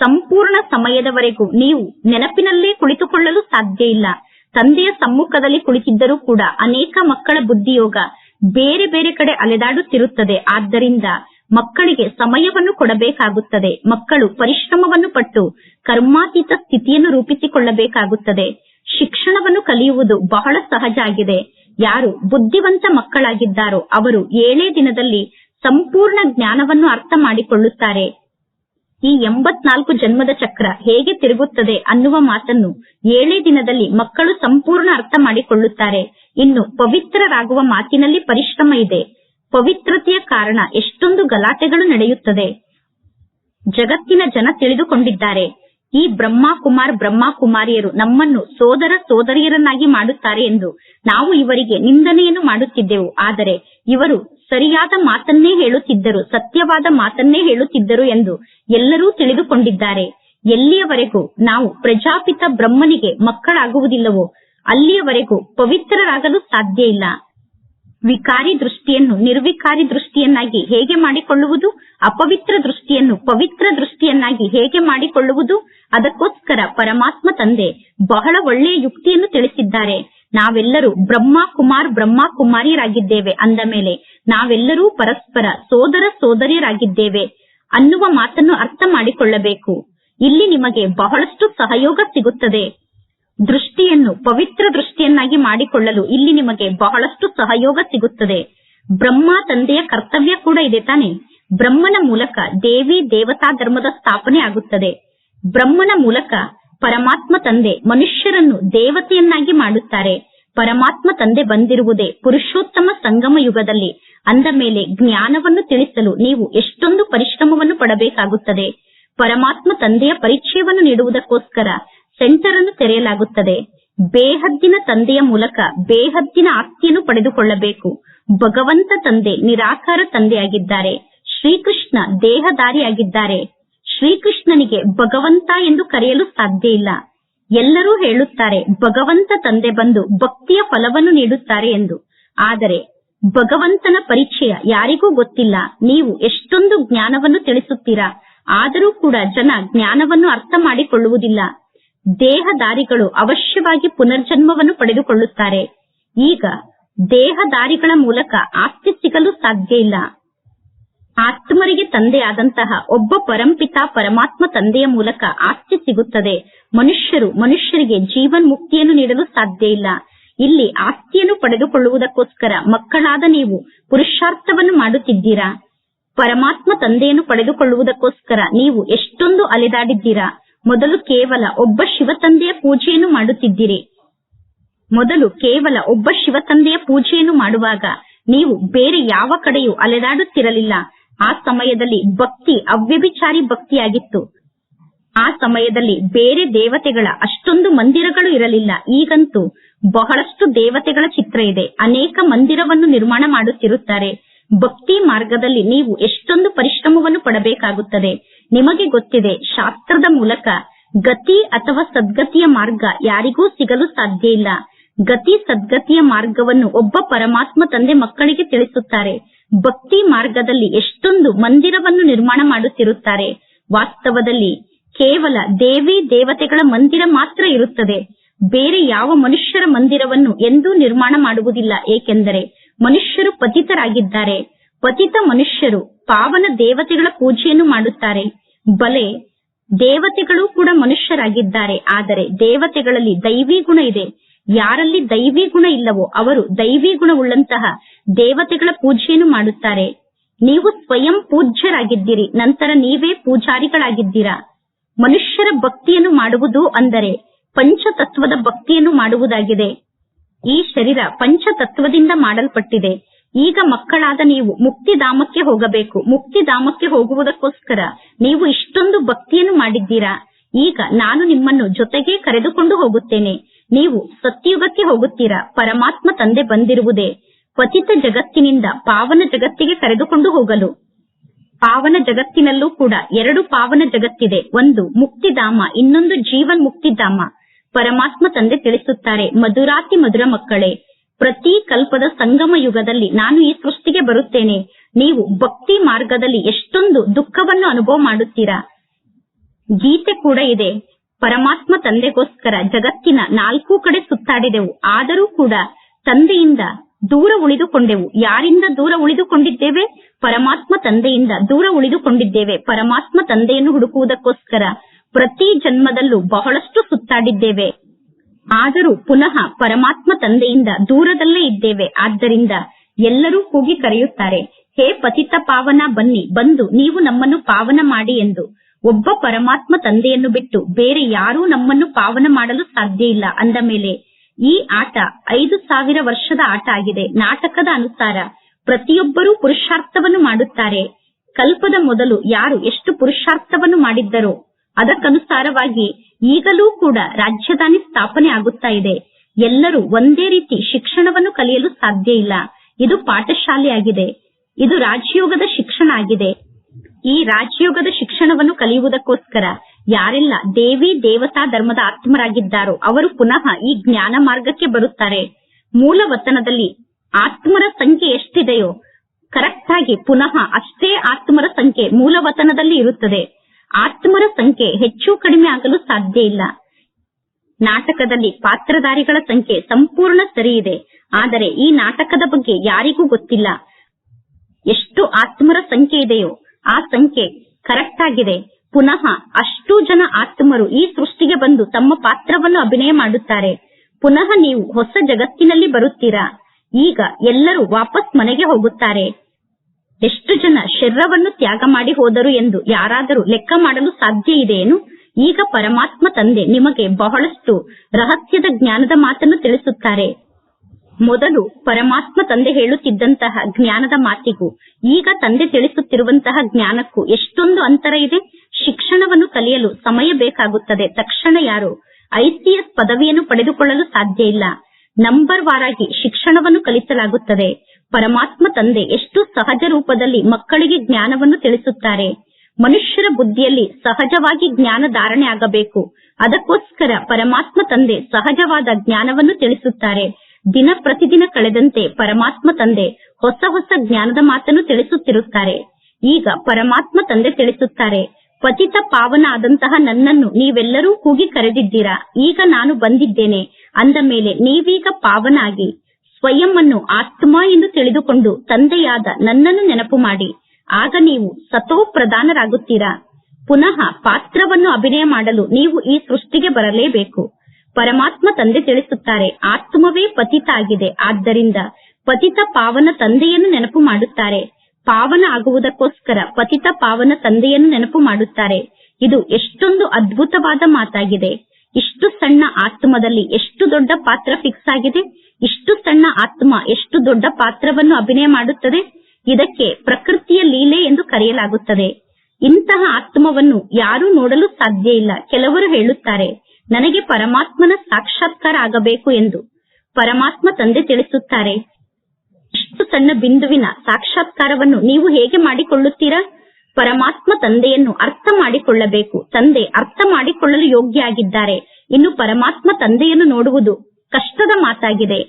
ಸಂಪೂರ್ಣ ಸಮಯದವರೆಗೂ ನೀವು ನೆನಪಿನಲ್ಲೇ ಕುಳಿತುಕೊಳ್ಳಲು ಸಾಧ್ಯ ಇಲ್ಲ. ತಂದೆಯ ಸಮ್ಮುಖದಲ್ಲಿ ಕುಳಿತಿದ್ದರೂ ಕೂಡ ಅನೇಕ ಮಕ್ಕಳ ಬುದ್ಧಿಯೋಗ ಬೇರೆ ಬೇರೆ ಕಡೆ ಅಲೆದಾಡುತ್ತಿರುತ್ತದೆ. ಆದ್ದರಿಂದ ಮಕ್ಕಳಿಗೆ ಸಮಯವನ್ನು ಕೊಡಬೇಕಾಗುತ್ತದೆ. ಮಕ್ಕಳು ಪರಿಶ್ರಮವನ್ನು ಪಟ್ಟು ಕರ್ಮಾತೀತ ಸ್ಥಿತಿಯನ್ನು ರೂಪಿಸಿಕೊಳ್ಳಬೇಕಾಗುತ್ತದೆ. ಶಿಕ್ಷಣವನ್ನು ಕಲಿಯುವುದು ಬಹಳ ಸಹಜ ಆಗಿದೆ. ಯಾರು ಬುದ್ಧಿವಂತ ಮಕ್ಕಳಾಗಿದ್ದಾರೋ ಅವರು ಏಳೇ ದಿನದಲ್ಲಿ ಸಂಪೂರ್ಣ ಜ್ಞಾನವನ್ನು ಅರ್ಥ ಮಾಡಿಕೊಳ್ಳುತ್ತಾರೆ. ಈ ಎಂಬತ್ನಾಲ್ಕು ಜನ್ಮದ ಚಕ್ರ ಹೇಗೆ ತಿರುಗುತ್ತದೆ ಅನ್ನುವ ಮಾತನ್ನು ಏಳೇ ದಿನದಲ್ಲಿ ಮಕ್ಕಳು ಸಂಪೂರ್ಣ ಅರ್ಥ ಮಾಡಿಕೊಳ್ಳುತ್ತಾರೆ. ಇನ್ನು ಪವಿತ್ರರಾಗುವ ಮಾತಿನಲ್ಲಿ ಪರಿಶ್ರಮ ಇದೆ. ಪವಿತ್ರತೆಯ ಕಾರಣ ಎಷ್ಟೊಂದು ಗಲಾಟೆಗಳು ನಡೆಯುತ್ತದೆ. ಜಗತ್ತಿನ ಜನ ತಿಳಿದುಕೊಂಡಿದ್ದಾರೆ. ಈ ಬ್ರಹ್ಮ ಕುಮಾರ್ ಬ್ರಹ್ಮ ಕುಮಾರಿಯರು ನಮ್ಮನ್ನು ಸೋದರ ಸೋದರಿಯರನ್ನಾಗಿ ಮಾಡುತ್ತಾರೆ ಎಂದು ನಾವು ಇವರಿಗೆ ನಿಂದನೆಯನ್ನು ಮಾಡುತ್ತಿದ್ದೆವು. ಆದರೆ ಇವರು ಸರಿಯಾದ ಮಾತನ್ನೇ ಹೇಳುತ್ತಿದ್ದರು, ಸತ್ಯವಾದ ಮಾತನ್ನೇ ಹೇಳುತ್ತಿದ್ದರು ಎಂದು ಎಲ್ಲರೂ ತಿಳಿದುಕೊಂಡಿದ್ದಾರೆ. ಎಲ್ಲಿಯವರೆಗೂ ನಾವು ಪ್ರಜಾಪಿತ ಬ್ರಹ್ಮನಿಗೆ ಮಕ್ಕಳಾಗುವುದಿಲ್ಲವೋ ಅಲ್ಲಿಯವರೆಗೂ ಪವಿತ್ರರಾಗಲು ಸಾಧ್ಯ ಇಲ್ಲ. ವಿಕಾರಿ ದೃಷ್ಟಿಯನ್ನು, ನಿರ್ವಿಕಾರಿ ದೃಷ್ಟಿಯನ್ನಾಗಿ ಹೇಗೆ ಮಾಡಿಕೊಳ್ಳುವುದು, ಅಪವಿತ್ರ ದೃಷ್ಟಿಯನ್ನು, ಪವಿತ್ರ ದೃಷ್ಟಿಯನ್ನಾಗಿ ಹೇಗೆ ಮಾಡಿಕೊಳ್ಳುವುದು, ಅದಕ್ಕೋಸ್ಕರ ಪರಮಾತ್ಮ ತಂದೆ ಬಹಳ ಒಳ್ಳೆಯ ಯುಕ್ತಿಯನ್ನು ತಿಳಿಸಿದ್ದಾರೆ. ನಾವೆಲ್ಲರೂ ಬ್ರಹ್ಮ ಕುಮಾರ್ ಬ್ರಹ್ಮ ಕುಮಾರಿಯರಾಗಿದ್ದೇವೆ ಅಂದ ಮೇಲೆ ನಾವೆಲ್ಲರೂ ಪರಸ್ಪರ ಸೋದರ ಸೋದರಿಯರಾಗಿದ್ದೇವೆ ಅನ್ನುವ ಮಾತನ್ನು ಅರ್ಥ ಮಾಡಿಕೊಳ್ಳಬೇಕು. ಇಲ್ಲಿ ನಿಮಗೆ ಬಹಳಷ್ಟು ಸಹಯೋಗ ಸಿಗುತ್ತದೆ. ದೃಷ್ಟಿಯನ್ನು, ಪವಿತ್ರ ದೃಷ್ಟಿಯನ್ನಾಗಿ ಮಾಡಿಕೊಳ್ಳಲು ಇಲ್ಲಿ ನಿಮಗೆ ಬಹಳಷ್ಟು ಸಹಯೋಗ ಸಿಗುತ್ತದೆ. ಬ್ರಹ್ಮ ತಂದೆಯ ಕರ್ತವ್ಯ ಕೂಡ ಇದೆ ತಾನೆ. ಬ್ರಹ್ಮನ ಮೂಲಕ ದೇವಿ ದೇವತಾ ಧರ್ಮದ ಸ್ಥಾಪನೆ ಆಗುತ್ತದೆ. ಬ್ರಹ್ಮನ ಮೂಲಕ ಪರಮಾತ್ಮ ತಂದೆ ಮನುಷ್ಯರನ್ನು ದೇವತೆಯನ್ನಾಗಿ ಮಾಡುತ್ತಾರೆ. ಪರಮಾತ್ಮ ತಂದೆ ಬಂದಿರುವುದೇ ಪುರುಷೋತ್ತಮ ಸಂಗಮ ಯುಗದಲ್ಲಿ. ಅಂದ ಮೇಲೆ ಜ್ಞಾನವನ್ನು ತಿಳಿಸಲು ನೀವು ಎಷ್ಟೊಂದು ಪರಿಶ್ರಮವನ್ನು ಪಡಬೇಕಾಗುತ್ತದೆ. ಪರಮಾತ್ಮ ತಂದೆಯ ಪರಿಚಯವನ್ನು ನೀಡುವುದಕ್ಕೋಸ್ಕರ ಸೆಂಟರ್ ಅನ್ನು ತೆರೆಯಲಾಗುತ್ತದೆ. ಬೇಹದ್ದಿನ ತಂದೆಯ ಮೂಲಕ ಬೇಹದ್ದಿನ ಆಸ್ತಿಯನ್ನು ಪಡೆದುಕೊಳ್ಳಬೇಕು. ಭಗವಂತ ತಂದೆ ನಿರಾಕಾರ ತಂದೆಯಾಗಿದ್ದಾರೆ. ಶ್ರೀಕೃಷ್ಣ ದೇಹಧಾರಿಯಾಗಿದ್ದಾರೆ. ಶ್ರೀಕೃಷ್ಣನಿಗೆ ಭಗವಂತ ಎಂದು ಕರೆಯಲು ಸಾಧ್ಯ ಇಲ್ಲ. ಎಲ್ಲರೂ ಹೇಳುತ್ತಾರೆ, ಭಗವಂತ ತಂದೆ ಬಂದು ಭಕ್ತಿಯ ಫಲವನ್ನು ನೀಡುತ್ತಾರೆ ಎಂದು. ಆದರೆ, ಭಗವಂತನ ಪರಿಚಯ ಯಾರಿಗೂ ಗೊತ್ತಿಲ್ಲ. ನೀವು ಎಷ್ಟೊಂದು ಜ್ಞಾನವನ್ನು ತಿಳಿಸುತ್ತೀರಾ. ಆದರೂ ಕೂಡ ಜನ ಜ್ಞಾನವನ್ನು ಅರ್ಥ ಮಾಡಿಕೊಳ್ಳುವುದಿಲ್ಲ. ದೇಹದಾರಿಗಳು ಅವಶ್ಯವಾಗಿ ಪುನರ್ಜನ್ಮವನ್ನು ಪಡೆದುಕೊಳ್ಳುತ್ತಾರೆ. ಈಗ ದೇಹದಾರಿಗಳ ಮೂಲಕ ಆಸ್ತಿ ಸಿಗಲು ಸಾಧ್ಯ ಇಲ್ಲ. ಆತ್ಮರಿಗೆ ತಂದೆಯಾದಂತಹ ಒಬ್ಬ ಪರಂಪಿತ ಪರಮಾತ್ಮ ತಂದೆಯ ಮೂಲಕ ಆಸ್ತಿ ಸಿಗುತ್ತದೆ. ಮನುಷ್ಯರು ಮನುಷ್ಯರಿಗೆ ಜೀವನ್ ಮುಕ್ತಿಯನ್ನು ನೀಡಲು ಸಾಧ್ಯ ಇಲ್ಲ. ಇಲ್ಲಿ ಆಸ್ತಿಯನ್ನು ಪಡೆದುಕೊಳ್ಳುವುದಕ್ಕೋಸ್ಕರ ಮಕ್ಕಳಾದ ನೀವು ಪುರುಷಾರ್ಥವನ್ನು ಮಾಡುತ್ತಿದ್ದೀರಾ? ಪರಮಾತ್ಮ ತಂದೆಯನ್ನು ಪಡೆದುಕೊಳ್ಳುವುದಕ್ಕೋಸ್ಕರ ನೀವು ಎಷ್ಟೊಂದು ಅಲೆದಾಡಿದ್ದೀರಾ? ಮೊದಲು ಕೇವಲ ಒಬ್ಬ ಶಿವತಂದೆಯ ಪೂಜೆಯನ್ನು ಮಾಡುತ್ತಿದ್ದೀರಿ. ಮೊದಲು ಕೇವಲ ಒಬ್ಬ ಶಿವತಂದೆಯ ಪೂಜೆಯನ್ನು ಮಾಡುವಾಗ ನೀವು ಬೇರೆ ಯಾವ ಕಡೆಯೂ ಅಲೆದಾಡುತ್ತಿರಲಿಲ್ಲ. ಆ ಸಮಯದಲ್ಲಿ ಭಕ್ತಿ ಅವ್ಯಭಿಚಾರಿ ಭಕ್ತಿಯಾಗಿತ್ತು. ಆ ಸಮಯದಲ್ಲಿ ಬೇರೆ ದೇವತೆಗಳ ಅಷ್ಟೊಂದು ಮಂದಿರಗಳು ಇರಲಿಲ್ಲ. ಈಗಂತೂ ಬಹಳಷ್ಟು ದೇವತೆಗಳ ಚಿತ್ರ ಇದೆ. ಅನೇಕ ಮಂದಿರವನ್ನು ನಿರ್ಮಾಣ ಮಾಡುತ್ತಿರುತ್ತಾರೆ. ಭಕ್ತಿ ಮಾರ್ಗದಲ್ಲಿ ನೀವು ಎಷ್ಟೊಂದು ಪರಿಶ್ರಮವನ್ನು ಪಡಬೇಕಾಗುತ್ತದೆ. ನಿಮಗೆ ಗೊತ್ತಿದೆ, ಶಾಸ್ತ್ರದ ಮೂಲಕ ಗತಿ ಅಥವಾ ಸದ್ಗತಿಯ ಮಾರ್ಗ ಯಾರಿಗೂ ಸಿಗಲು ಸಾಧ್ಯ ಇಲ್ಲ. ಗತಿ ಸದ್ಗತಿಯ ಮಾರ್ಗವನ್ನು ಒಬ್ಬ ಪರಮಾತ್ಮ ತಂದೆ ಮಕ್ಕಳಿಗೆ ತಿಳಿಸುತ್ತಾರೆ. ಭಕ್ತಿ ಮಾರ್ಗದಲ್ಲಿ ಎಷ್ಟೊಂದು ಮಂದಿರವನ್ನು ನಿರ್ಮಾಣ ಮಾಡುತ್ತಿರುತ್ತಾರೆ. ವಾಸ್ತವದಲ್ಲಿ ಕೇವಲ ದೇವಿ ದೇವತೆಗಳ ಮಂದಿರ ಮಾತ್ರ ಇರುತ್ತದೆ. ಬೇರೆ ಯಾವ ಮನುಷ್ಯರ ಮಂದಿರವನ್ನು ಎಂದೂ ನಿರ್ಮಾಣ ಮಾಡುವುದಿಲ್ಲ. ಏಕೆಂದರೆ ಮನುಷ್ಯರು ಪತಿತರಾಗಿದ್ದಾರೆ. ಪತಿತ ಮನುಷ್ಯರು ಪಾವನ ದೇವತೆಗಳ ಪೂಜೆಯನ್ನು ಮಾಡುತ್ತಾರೆ. ಬಲೆ, ದೇವತೆಗಳು ಕೂಡ ಮನುಷ್ಯರಾಗಿದ್ದಾರೆ. ಆದರೆ ದೇವತೆಗಳಲ್ಲಿ ದೈವಿ ಗುಣ ಇದೆ. ಯಾರಲ್ಲಿ ದೈವಿ ಗುಣ ಇಲ್ಲವೋ ಅವರು ದೈವಿ ಗುಣವುಳ್ಳಂತಹ ದೇವತೆಗಳ ಪೂಜೆಯನ್ನು ಮಾಡುತ್ತಾರೆ. ನೀವು ಸ್ವಯಂ ಪೂಜ್ಯರಾಗಿದ್ದೀರಿ, ನಂತರ ನೀವೇ ಪೂಜಾರಿಗಳಾಗಿದ್ದೀರಾ? ಮನುಷ್ಯರ ಭಕ್ತಿಯನ್ನು ಮಾಡುವುದು ಅಂದರೆ ಪಂಚತತ್ವದ ಭಕ್ತಿಯನ್ನು ಮಾಡುವುದಾಗಿದೆ. ಈ ಶರೀರ ಪಂಚತತ್ವದಿಂದ ಮಾಡಲ್ಪಟ್ಟಿದೆ. ಈಗ ಮಕ್ಕಳಾದ ನೀವು ಮುಕ್ತಿಧಾಮಕ್ಕೆ ಹೋಗಬೇಕು. ಮುಕ್ತಿಧಾಮಕ್ಕೆ ಹೋಗುವುದಕ್ಕೋಸ್ಕರ ನೀವು ಇಷ್ಟೊಂದು ಭಕ್ತಿಯನ್ನು ಮಾಡಿದ್ದೀರಾ? ಈಗ ನಾನು ನಿಮ್ಮನ್ನು ಜೊತೆಗೆ ಕರೆದುಕೊಂಡು ಹೋಗುತ್ತೇನೆ. ನೀವು ಸತ್ಯುಗಕ್ಕೆ ಹೋಗುತ್ತೀರಾ? ಪರಮಾತ್ಮ ತಂದೆ ಬಂದಿರುವುದೇ. ಪತಿತ ಜಗತ್ತಿನಿಂದ ಪಾವನ ಜಗತ್ತಿಗೆ ಕರೆದುಕೊಂಡು ಹೋಗಲು. ಪಾವನ ಜಗತ್ತಿನಲ್ಲೂ ಕೂಡ ಎರಡು ಪಾವನ ಜಗತ್ತಿದೆ. ಒಂದು ಮುಕ್ತಿಧಾಮ ಇನ್ನೊಂದು ಜೀವನ್ ಮುಕ್ತಿಧಾಮ ಪರಮಾತ್ಮ ತಂದೆ ತಿಳಿಸುತ್ತಾರೆ, ಮಧುರಾತಿ ಮಧುರ ಮಕ್ಕಳೇ, ಪ್ರತಿ ಕಲ್ಪದ ಸಂಗಮ ಯುಗದಲ್ಲಿ ನಾನು ಈ ಸೃಷ್ಟಿಗೆ ಬರುತ್ತೇನೆ. ನೀವು ಭಕ್ತಿ ಮಾರ್ಗದಲ್ಲಿ ಎಷ್ಟೊಂದು ದುಃಖವನ್ನು ಅನುಭವ ಮಾಡುತ್ತೀರಾ? ಗೀತೆ ಕೂಡ ಇದೆ. ಪರಮಾತ್ಮ ತಂದೆಗೋಸ್ಕರ ಜಗತ್ತಿನ ನಾಲ್ಕು ಕಡೆ ಸುತ್ತಾಡಿದೆವು. ಆದರೂ ಕೂಡ ತಂದೆಯಿಂದ ದೂರ ಉಳಿದುಕೊಂಡೆವು. ಯಾರಿಂದ ದೂರ ಉಳಿದುಕೊಂಡಿದ್ದೇವೆ? ಪರಮಾತ್ಮ ತಂದೆಯಿಂದ ದೂರ ಉಳಿದುಕೊಂಡಿದ್ದೇವೆ. ಪರಮಾತ್ಮ ತಂದೆಯನ್ನು ಹುಡುಕುವುದಕ್ಕೋಸ್ಕರ. ಪ್ರತಿ ಜನ್ಮದಲ್ಲೂ ಬಹಳಷ್ಟು ಸುತ್ತಾಡಿದ್ದೇವೆ. ಆದರೂ ಪುನಃ ಪರಮಾತ್ಮ ತಂದೆಯಿಂದ ದೂರದಲ್ಲೇ ಇದ್ದೇವೆ. ಆದ್ದರಿಂದ ಎಲ್ಲರೂ ಕೂಗಿ ಕರೆಯುತ್ತಾರೆ, ಹೇ ಪತಿತ ಪಾವನ, ಬನ್ನಿ, ಬಂದು ನೀವು ನಮ್ಮನ್ನು ಪಾವನ ಮಾಡಿ ಎಂದು. ಒಬ್ಬ ಪರಮಾತ್ಮ ತಂದೆಯನ್ನು ಬಿಟ್ಟು ಬೇರೆ ಯಾರೂ ನಮ್ಮನ್ನು ಪಾವನ ಮಾಡಲು ಸಾಧ್ಯ ಇಲ್ಲ. ಅಂದ ಮೇಲೆ, ಈ ಆಟ ಐದು ಸಾವಿರ ವರ್ಷದ ಆಟ ಆಗಿದೆ. ನಾಟಕದ ಅನುಸಾರ ಪ್ರತಿಯೊಬ್ಬರೂ ಪುರುಷಾರ್ಥವನ್ನು ಮಾಡುತ್ತಾರೆ. ಕಲ್ಪದ ಮೊದಲು ಯಾರು ಎಷ್ಟು ಪುರುಷಾರ್ಥವನ್ನು ಮಾಡಿದ್ದರೋ ಅದಕ್ಕನುಸಾರವಾಗಿ ಈಗಲೂ ಕೂಡ ರಾಜಧಾನಿ ಸ್ಥಾಪನೆ ಆಗುತ್ತಾ ಇದೆ. ಎಲ್ಲರೂ ಒಂದೇ ರೀತಿ ಶಿಕ್ಷಣವನ್ನು ಕಲಿಯಲು ಸಾಧ್ಯ ಇಲ್ಲ. ಇದು ಪಾಠಶಾಲೆಯಾಗಿದೆ. ಇದು ರಾಜಯೋಗದ ಶಿಕ್ಷಣ ಆಗಿದೆ. ಈ ರಾಜಯೋಗದ ಶಿಕ್ಷಣವನ್ನು ಕಲಿಯುವುದಕ್ಕೋಸ್ಕರ ಯಾರೆಲ್ಲ ದೇವಿ, ದೇವತಾ ಧರ್ಮದ ಆತ್ಮರಾಗಿದ್ದಾರೋ ಅವರು ಪುನಃ ಈ ಜ್ಞಾನ ಮಾರ್ಗಕ್ಕೆ ಬರುತ್ತಾರೆ. ಮೂಲ ವತನದಲ್ಲಿ ಆತ್ಮರ ಸಂಖ್ಯೆ ಎಷ್ಟಿದೆಯೋ ಕರೆಕ್ಟ್ ಆಗಿ ಪುನಃ ಅಷ್ಟೇ ಆತ್ಮರ ಸಂಖ್ಯೆ ಮೂಲ ವತನದಲ್ಲಿ ಇರುತ್ತದೆ. ಆತ್ಮರ ಸಂಖ್ಯೆ ಹೆಚ್ಚು ಕಡಿಮೆ ಆಗಲು ಸಾಧ್ಯ ಇಲ್ಲ. ನಾಟಕದಲ್ಲಿ ಪಾತ್ರಧಾರಿಗಳ ಸಂಖ್ಯೆ ಸಂಪೂರ್ಣ ಸರಿ ಇದೆ ಆದರೆ ಈ ನಾಟಕದ ಬಗ್ಗೆ ಯಾರಿಗೂ ಗೊತ್ತಿಲ್ಲ. ಎಷ್ಟು ಆತ್ಮರ ಸಂಖ್ಯೆ ಇದೆಯೋ ಆ ಸಂಖ್ಯೆ ಕರೆಕ್ಟ್ ಆಗಿದೆ. ಪುನಃ ಅಷ್ಟು ಜನ ಆತ್ಮರು ಈ ಸೃಷ್ಟಿಗೆ ಬಂದು ತಮ್ಮ ಪಾತ್ರವನ್ನು ಅಭಿನಯ ಮಾಡುತ್ತಾರೆ. ಪುನಃ ನೀವು ಹೊಸ ಜಗತ್ತಿನಲ್ಲಿ ಬರುತ್ತೀರಾ? ಈಗ ಎಲ್ಲರೂ ವಾಪಸ್ ಮನೆಗೆ ಹೋಗುತ್ತಾರೆ. ಎಷ್ಟು ಜನ ಶರೀರವನ್ನು ತ್ಯಾಗ ಮಾಡಿ ಹೋದರು ಎಂದು ಯಾರಾದರೂ ಲೆಕ್ಕ ಮಾಡಲು ಸಾಧ್ಯ ಇದೆಯೇನು? ಈಗ ಪರಮಾತ್ಮ ತಂದೆ ನಿಮಗೆ ಬಹಳಷ್ಟು ರಹಸ್ಯದ ಜ್ಞಾನದ ಮಾತನ್ನು ತಿಳಿಸುತ್ತಾರೆ. ಮೊದಲು ಪರಮಾತ್ಮ ತಂದೆ ಹೇಳುತ್ತಿದ್ದಂತಹ ಜ್ಞಾನದ ಮಾತಿಗೂ, ಈಗ ತಂದೆ ತಿಳಿಸುತ್ತಿರುವಂತಹ ಜ್ಞಾನಕ್ಕೂ ಎಷ್ಟೊಂದು ಅಂತರ ಇದೆ. ಶಿಕ್ಷಣವನ್ನು ಕಲಿಯಲು ಸಮಯ ಬೇಕಾಗುತ್ತದೆ. ತಕ್ಷಣ ಯಾರು ಐಸಿಎಸ್ ಪದವಿಯನ್ನು ಪಡೆದುಕೊಳ್ಳಲು ಸಾಧ್ಯ ಇಲ್ಲ. ನಂಬರ್ ವಾರಾಗಿ ಶಿಕ್ಷಣವನ್ನು ಕಲಿಸಲಾಗುತ್ತದೆ. ಪರಮಾತ್ಮ ತಂದೆ ಎಷ್ಟು ಸಹಜ ರೂಪದಲ್ಲಿ ಮಕ್ಕಳಿಗೆ ಜ್ಞಾನವನ್ನು ತಿಳಿಸುತ್ತಾರೆ. ಮನುಷ್ಯರ ಬುದ್ಧಿಯಲ್ಲಿ ಸಹಜವಾಗಿ ಜ್ಞಾನ ಧಾರಣೆ ಆಗಬೇಕು. ಅದಕ್ಕೋಸ್ಕರ ಪರಮಾತ್ಮ ತಂದೆ ಸಹಜವಾದ ಜ್ಞಾನವನ್ನು ತಿಳಿಸುತ್ತಾರೆ. ದಿನ ಪ್ರತಿದಿನ ಕಳೆದಂತೆ ಪರಮಾತ್ಮ ತಂದೆ ಹೊಸ ಹೊಸ ಜ್ಞಾನದ ಮಾತನ್ನು ತಿಳಿಸುತ್ತಿರುತ್ತಾರೆ. ಈಗ ಪರಮಾತ್ಮ ತಂದೆ ತಿಳಿಸುತ್ತಾರೆ, ಪತಿತ ಪಾವನ ಆದಂತಹ ನನ್ನನ್ನು ನೀವೆಲ್ಲರೂ ಕೂಗಿ ಕರೆದಿದ್ದೀರಾ? ಈಗ ನಾನು ಬಂದಿದ್ದೇನೆ. ಅಂದ ಮೇಲೆ ನೀವೀಗ ಪಾವನ ಆಗಿ ಸ್ವಯಂ ಅನ್ನು ಆತ್ಮ ಎಂದು ತಿಳಿದುಕೊಂಡು ತಂದೆಯಾದ ನನ್ನನ್ನು ನೆನಪು ಮಾಡಿ. ಆಗ ನೀವು ಸತೋ ಪ್ರಧಾನರಾಗುತ್ತೀರಾ? ಪುನಃ ಪಾತ್ರವನ್ನು ಅಭಿನಯ ಮಾಡಲು ನೀವು ಈ ಸೃಷ್ಟಿಗೆ ಬರಲೇಬೇಕು. ಪರಮಾತ್ಮ ತಂದೆ ತಿಳಿಸುತ್ತಾರೆ, ಆತ್ಮವೇ ಪತಿತ ಆಗಿದೆ. ಆದ್ದರಿಂದ ಪತಿತ ಪಾವನ ತಂದೆಯನ್ನು ನೆನಪು ಮಾಡುತ್ತಾರೆ. ಪಾವನ ಆಗುವುದಕ್ಕೋಸ್ಕರ ಪತಿತ ಪಾವನ ತಂದೆಯನ್ನು ನೆನಪು ಮಾಡುತ್ತಾರೆ. ಇದು ಎಷ್ಟೊಂದು ಅದ್ಭುತವಾದ ಮಾತಾಗಿದೆ. ಇಷ್ಟು ಸಣ್ಣ ಆತ್ಮದಲ್ಲಿ ಎಷ್ಟು ದೊಡ್ಡ ಪಾತ್ರ ಫಿಕ್ಸ್ ಆಗಿದೆ? ಇಷ್ಟು ಸಣ್ಣ ಆತ್ಮ, ಎಷ್ಟು ದೊಡ್ಡ ಪಾತ್ರವನ್ನು ಅಭಿನಯ ಮಾಡುತ್ತದೆ? ಇದಕ್ಕೆ ಪ್ರಕೃತಿಯ ಲೀಲೆ ಎಂದು ಕರೆಯಲಾಗುತ್ತದೆ. ಇಂತಹ ಆತ್ಮವನ್ನು ಯಾರೂ ನೋಡಲು ಸಾಧ್ಯ ಇಲ್ಲ, ಕೆಲವರು ಹೇಳುತ್ತಾರೆ, ನನಗೆ ಪರಮಾತ್ಮನ ಸಾಕ್ಷಾತ್ಕಾರ ಆಗಬೇಕು ಎಂದು. ಪರಮಾತ್ಮ ತಂದೆ ತಿಳಿಸುತ್ತಾರೆ, ಇಷ್ಟು ಸಣ್ಣ ಬಿಂದುವಿನ ಸಾಕ್ಷಾತ್ಕಾರವನ್ನು ನೀವು ಹೇಗೆ ಮಾಡಿಕೊಳ್ಳುತ್ತೀರಾ? ಪರಮಾತ್ಮ ತಂದೆಯನ್ನು ಅರ್ಥ ಮಾಡಿಕೊಳ್ಳಬೇಕು, ತಂದೆ ಅರ್ಥ ಮಾಡಿಕೊಳ್ಳಲು ಯೋಗ್ಯ ಆಗಿದ್ದಾರೆ ಇನ್ನು ಪರಮಾತ್ಮ ತಂದೆಯನ್ನು ನೋಡುವುದು ಕಷ್ಟದ ಮಾತಾಗಿದೆ.